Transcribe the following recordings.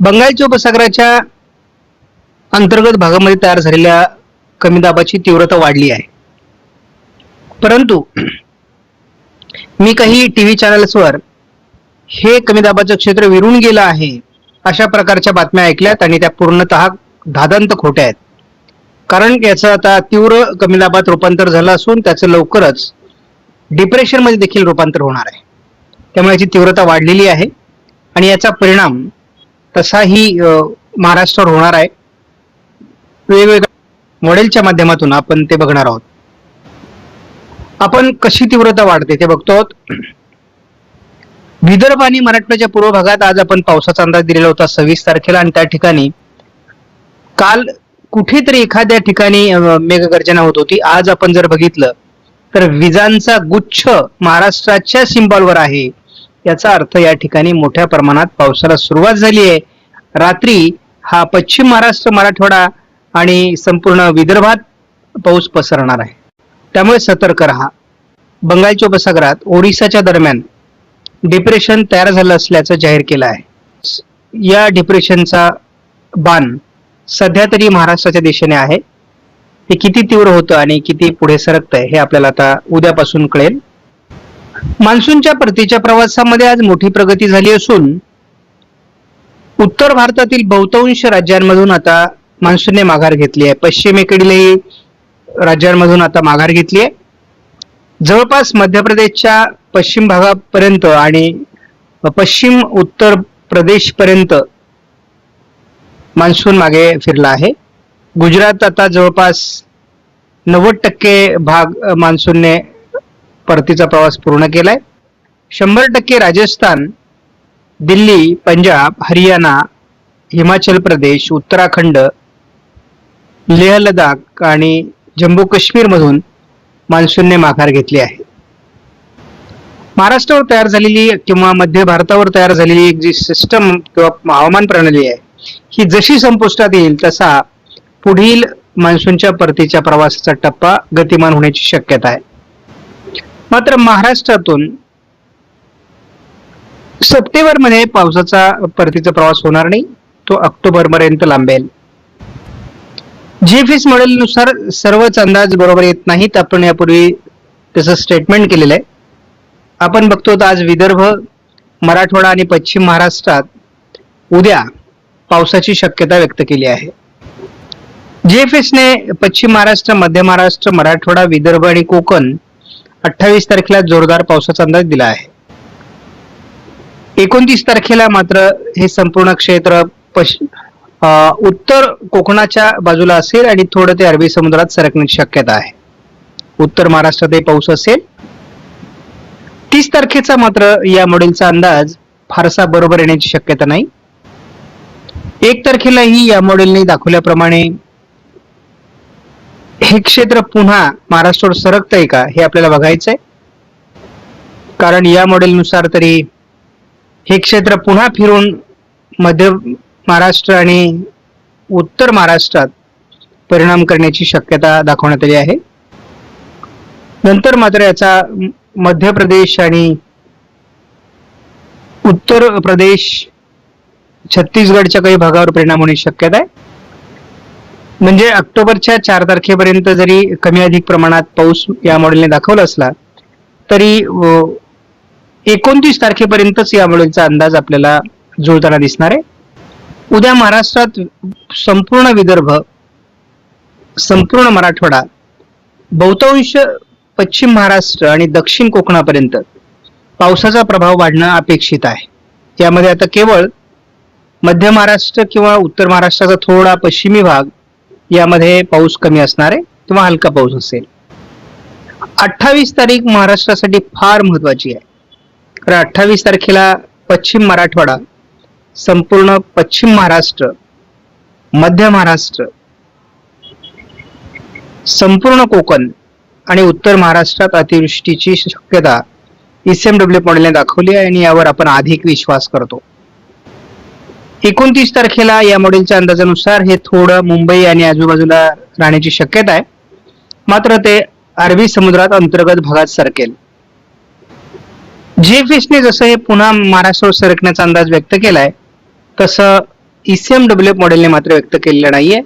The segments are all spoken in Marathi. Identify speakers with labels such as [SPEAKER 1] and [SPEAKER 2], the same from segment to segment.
[SPEAKER 1] बंगालच्या उपसागराच्या अंतर्गत भागामध्ये तयार झालेल्या कमी दाबाची तीव्रता वाढली आहे. परंतु मी काही टीव्ही चॅनल्सवर हे कमी दाबाचं क्षेत्र विरून गेलं आहे अशा प्रकारच्या बातम्या ऐकल्यात आणि त्या पूर्णतः धादांत खोट्या आहेत. कारण याचं आता तीव्र कमी दाबात रूपांतर झालं असून त्याचं लवकरच डिप्रेशनमध्ये देखील रूपांतर होणार आहे. त्यामुळे याची तीव्रता वाढलेली आहे आणि याचा परिणाम तसाही महाराष्ट्रावर होणार आहे. वेगवेगळ्या मॉडेलच्या माध्यमातून आपण ते बघणार आहोत. आपण कशी तीव्रता वाढते ते बघतो आहोत. विदर्भ आणि मराठवाड्याच्या पूर्व भागात आज आपण पावसाचा अंदाज दिलेला होता सव्वीस तारखेला आणि त्या ठिकाणी काल कुठेतरी एखाद्या ठिकाणी मेघगर्जना होत होती. आज आपण जर बघितलं तर विजांचा गुच्छ महाराष्ट्राच्या सिंबॉलवर आहे. याचा अर्थ या ठिकाणी मोठ्या प्रमाणात पावसाला सुरुवात झाली आहे. रात्री हा पश्चिम महाराष्ट्र मराठवाडा आणि संपूर्ण विदर्भात पाऊस पसरणार आहे. त्यामुळे सतर्क राहा. बंगालच्या उपसागरात ओडिसाच्या दरम्यान डिप्रेशन तयार झालं असल्याचं जाहीर केलं आहे. या डिप्रेशनचा बाण सध्या तरी महाराष्ट्राच्या दिशेने आहे. हे किती तीव्र होतं आणि किती पुढे सरकतंय हे आपल्याला आता उद्यापासून कळेल. मान्सूनच्या परतीच्या प्रवासामध्ये आज मोठी प्रगती झाली असून उत्तर भारतातील बहुतांश राज्यांमधून आता मान्सूनने माघार घेतली आहे. पश्चिमेकडीलही राज्यांमधून आता माघार घेतली आहे. जवळपास मध्य प्रदेशच्या पश्चिम भागापर्यंत आणि पश्चिम उत्तर प्रदेशपर्यंत मान्सून मागे फिरला आहे. गुजरात आता जवळपास नव्वद टक्के भाग मान्सूनने परतीचा प्रवास पूर्ण केलाय. शंभर टक्के राजस्थान दिल्ली पंजाब हरियाणा हिमाचल प्रदेश उत्तराखंड लेह लडाख आणि जम्मू काश्मीरमधून मान्सूनने माघार घेतली आहे. महाराष्ट्रावर तयार झालेली किंवा मध्य भारतावर तयार झालेली एक जी सिस्टम किंवा हवामान प्रणाली आहे ही जशी संपुष्टात येईल तसा पुढील मान्सूनच्या परतीच्या प्रवासाचा टप्पा गतिमान होण्याची शक्यता आहे. मात्र महाराष्ट्रातून सप्टेंबरमध्ये पावसाचा परतीचा प्रवास होणार नाही तो ऑक्टोबरपर्यंत लांबेल. जीएफएस मॉडेलनुसार सर्वच अंदाज बरोबर येत नाहीत आपण यापूर्वी त्याचं स्टेटमेंट केलेलं आहे. आपण बघतो तर आज विदर्भ मराठवाडा आणि पश्चिम महाराष्ट्रात उद्या पावसाची शक्यता व्यक्त केली आहे. जीएफएसने पश्चिम महाराष्ट्र मध्य महाराष्ट्र मराठवाडा विदर्भ आणि कोकण अठ्ठावीस तारखेला जोरदार पावसाचा अंदाज दिला आहे. एकोणतीस तारखेला मात्र हे संपूर्ण क्षेत्र पश अं, उत्तर कोकणाच्या बाजूला असेल आणि थोडं ते अरबी समुद्रात सरकण्याची शक्यता आहे. उत्तर महाराष्ट्रातही पाऊस असेल. तीस तारखेचा मात्र या मॉडेलचा अंदाज फारसा बरोबर येण्याची शक्यता नाही. एक तारखेलाही या मॉडेलने दाखवल्याप्रमाणे हे क्षेत्र पुन्हा महाराष्ट्रावर सरकतंय का हे आपल्याला बघायचंय? कारण या मॉडेलनुसार तरी हे क्षेत्र पुन्हा फिरून मध्य महाराष्ट्र आणि उत्तर महाराष्ट्रात परिणाम करण्याची शक्यता दाखवण्यात आली आहे. नंतर मात्र याचा मध्य प्रदेश आणि उत्तर प्रदेश छत्तीसगडच्या काही भागावर परिणाम होण्याची शक्यता आहे. म्हणजे ऑक्टोबरच्या चार तारखेपर्यंत जरी कमी अधिक प्रमाणात पाऊस या मॉडेलने दाखवला असला तरी एकोणतीस तारखेपर्यंतच या मॉडेलचा अंदाज आपल्याला जुळताना दिसणार आहे. उद्या महाराष्ट्रात संपूर्ण विदर्भ संपूर्ण मराठवाडा बहुतांश पश्चिम महाराष्ट्र आणि दक्षिण कोकणापर्यंत पावसाचा प्रभाव वाढणं अपेक्षित आहे. यामध्ये आता केवळ मध्य महाराष्ट्र किंवा उत्तर महाराष्ट्राचा थोडा पश्चिमी भाग यामध्ये पाऊस कमी असणार आहे किंवा हलका पाऊस असेल. अठ्ठावीस तारीख महाराष्ट्रासाठी फार महत्वाची आहे. कारण अठ्ठावीस तारखेला पश्चिम मराठवाडा संपूर्ण पश्चिम महाराष्ट्र मध्य महाराष्ट्र संपूर्ण कोकण आणि उत्तर महाराष्ट्रात अतिवृष्टीची शक्यता डब्ल्यू मॉडेलने दाखवली आहे आणि यावर आपण अधिक विश्वास करतो. एकोणतीस तारखेला या मॉडेलच्या अंदाजानुसार हे थोडं मुंबई आणि आजूबाजूला राहण्याची शक्यता आहे. मात्र ते अरबी समुद्रात अंतर्गत भागात सरकेल. जीएफएसने जसं हे पुन्हा महाराष्ट्रावर सरकण्याचा अंदाज व्यक्त केलाय तसं ईसीएम डब्ल्यू मॉडेलने मात्र व्यक्त केलेलं नाहीये.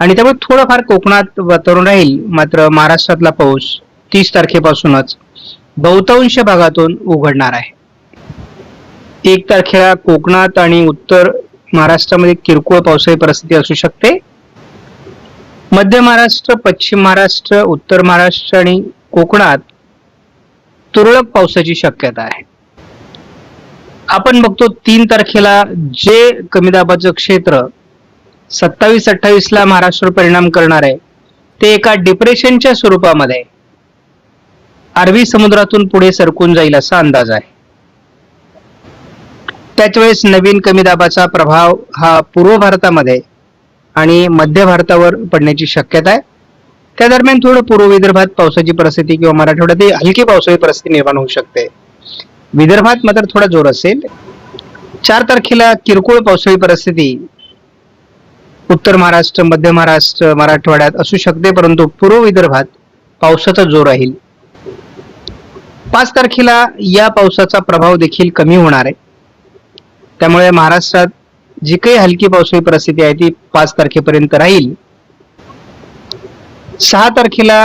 [SPEAKER 1] आणि त्यामुळे थोडंफार कोकणात वातावरण राहील मात्र महाराष्ट्रातला पाऊस तीस तारखेपासूनच बहुतांश भागातून उघडणार आहे. एक तारखेला कोकणात आणि उत्तर महाराष्ट्रामध्ये किरकोळ पावसाळी परिस्थिती असू शकते. मध्य महाराष्ट्र पश्चिम महाराष्ट्र उत्तर महाराष्ट्र आणि कोकणात तुरळक पावसाची शक्यता आहे. आपण बघतो तीन तारखेला जे कमी दाबाचं क्षेत्र सत्तावीस अठ्ठावीस ला महाराष्ट्रावर परिणाम करणार आहे ते एका डिप्रेशनच्या स्वरूपामध्ये अरबी समुद्रातून पुढे सरकून जाईल असा अंदाज आहे. त्याच वेळेस नवीन कमी दाबाचा प्रभाव हा पूर्व भारतामध्ये आणि मध्य भारतावर पडण्याची शक्यता आहे. त्या दरम्यान थोडं पूर्व विदर्भात पावसाची परिस्थिती किंवा मराठवाड्यात हलकी पावसाची परिस्थिती निर्माण होऊ शकते. विदर्भात मात्र थोडा जोर असेल. चार तारखेला किरकोळ पावसाळी परिस्थिती उत्तर महाराष्ट्र मध्य महाराष्ट्र मराठवाड्यात असू शकते परंतु पूर्व विदर्भात पावसाचा जोर राहील. पाच तारखेला या पावसाचा प्रभाव देखील कमी होणार आहे. त्यामुळे महाराष्ट्रात जी काही हलकी पावसाळी परिस्थिती आहे ती पाच तारखेपर्यंत राहील. सहा तारखेला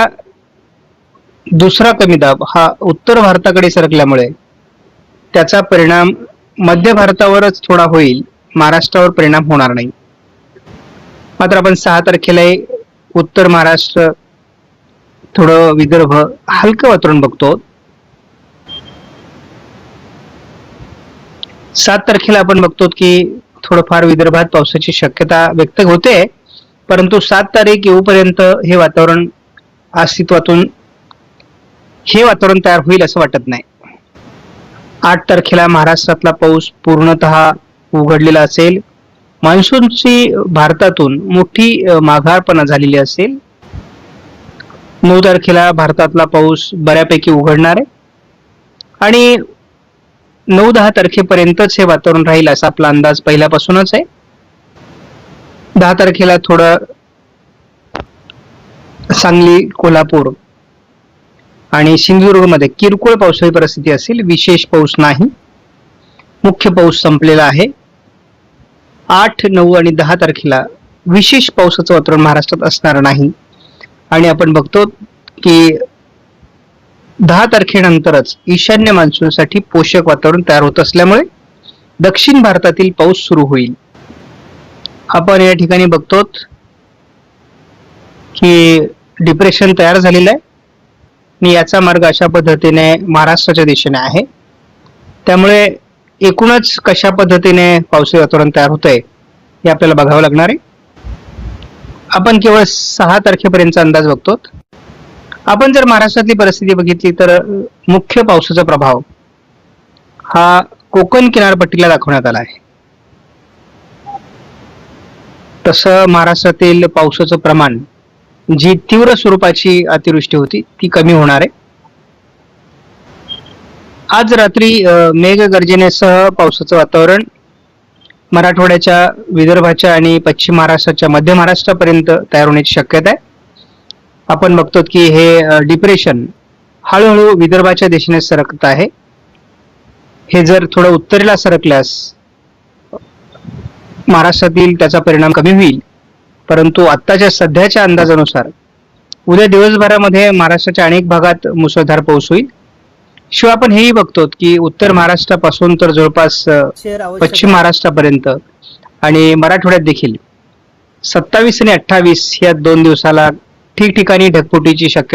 [SPEAKER 1] दुसरा कमी दाब हा उत्तर भारताकडे सरकल्यामुळे त्याचा परिणाम मध्य भारतावरच थोडा होईल महाराष्ट्रावर परिणाम होणार नाही. मात्र आपण सहा तारखेला उत्तर महाराष्ट्र थोडं विदर्भ हलकं वातावरण बघतो. सात तारखेला आपण बघतो की थोडंफार विदर्भात पावसाची शक्यता व्यक्त होते. परंतु सात तारीख येऊपर्यंत हे वातावरण अस्तित्वातून हे वातावरण तयार होईल असं वाटत नाही. आठ तारखेला महाराष्ट्रातला पाऊस पूर्णतः उघडलेला असेल. मान्सूनची भारतातून मोठी माघारपणा झालेली असेल. नऊ तारखेला भारतातला पाऊस बऱ्यापैकी उघडणार आहे. आणि नऊ दहा तारखेपर्यंतच हे वातावरण राहील असा आपला अंदाज पहिल्यापासूनच आहे. दहा तारखेला थोडं सांगली कोल्हापूर आणि सिंधुदुर्गमध्ये किरकोळ पावसाळी परिस्थिती असेल विशेष पाऊस नाही. मुख्य पाऊस संपलेला आहे. आठ नऊ आणि दहा तारखेला विशेष पावसाचं वातावरण महाराष्ट्रात असणार नाही. आणि आपण बघतो की दहा तारखेनंतरच ईशान्य मान्सूनसाठी पोषक वातावरण तयार होत असल्यामुळे दक्षिण भारतातील पाऊस सुरू होईल. आपण या ठिकाणी बघतो की डिप्रेशन तयार झालेलं आहे. आणि याचा मार्ग अशा पद्धतीने महाराष्ट्राच्या दिशेने आहे. त्यामुळे एकूणच कशा पद्धतीने पावसाळी वातावरण तयार होतंय हे आपल्याला बघावं लागणार आहे. आपण केवळ सहा तारखेपर्यंतचा अंदाज बघतो आपण जर महाराष्ट्रातली परिस्थिती बघितली तर मुख्य पावसाचा प्रभाव हा कोकण किनारपट्टीला दाखवण्यात आला आहे. तसं महाराष्ट्रातील पावसाचं प्रमाण जी तीव्र स्वरूपाची अतिवृष्टी होती ती कमी होणार आहे. आज रात्री मेघगर्जनेसह पावसाचं वातावरण मराठवाड्याच्या विदर्भाच्या आणि पश्चिम महाराष्ट्राच्या मध्य महाराष्ट्रापर्यंत तयार होण्याची शक्यता आहे. आपण बघतो की हे डिप्रेशन हळूहळू विदर्भाच्या दिशेने सरकत आहे. हे जर थोडं उत्तरेला सरकल्यास महाराष्ट्रातील त्याचा परिणाम कमी होईल. परंतु आत्ताच्या सध्याच्या अंदाजानुसार उद्या दिवसभरामध्ये महाराष्ट्राच्या अनेक भागात मुसळधार पाऊस होईल. शिवाय आपण हेही बघतो की उत्तर महाराष्ट्रापासून तर जवळपास पश्चिम महाराष्ट्रापर्यंत आणि मराठवाड्यात देखील सत्तावीस आणि अठ्ठावीस या दोन दिवसाला ठिकठिकाणी ढगफुटीची शक्यता